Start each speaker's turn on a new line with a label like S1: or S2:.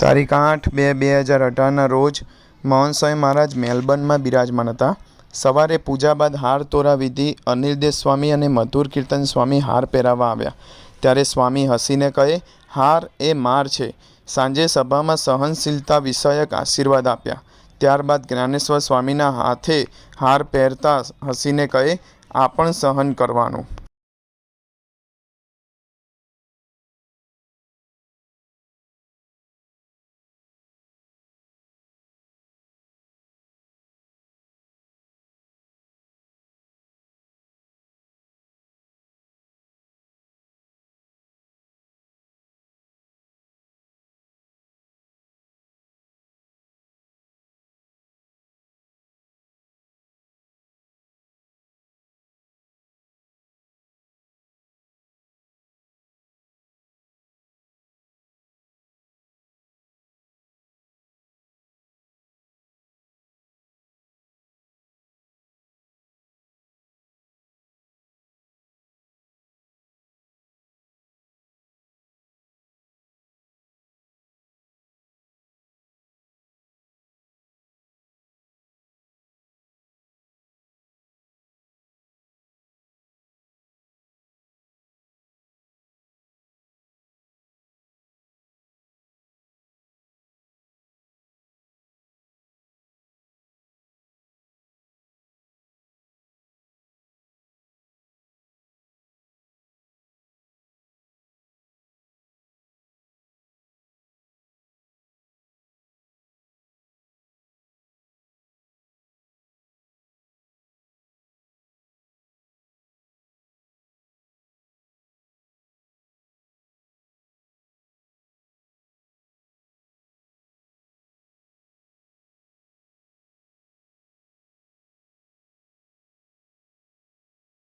S1: તારીખ આઠ બે બે હજાર અઢારના રોજ મોહન સ્વામી મહારાજ મેલબર્નમાં બિરાજમાન હતા. સવારે પૂજા બાદ હાર તોરા વિધિ અનિલદેવ સ્વામી અને મધુર કીર્તન સ્વામી હાર પહેરાવવા આવ્યા. ત્યારે સ્વામી હસીને કહે, હાર એ માર છે. સાંજે સભામાં સહનશીલતા વિષયક આશીર્વાદ આપ્યા. ત્યારબાદ જ્ઞાનેશ્વર સ્વામીના હાથે હાર પહેરતા હસીને કહે, આ પણ સહન કરવાનું.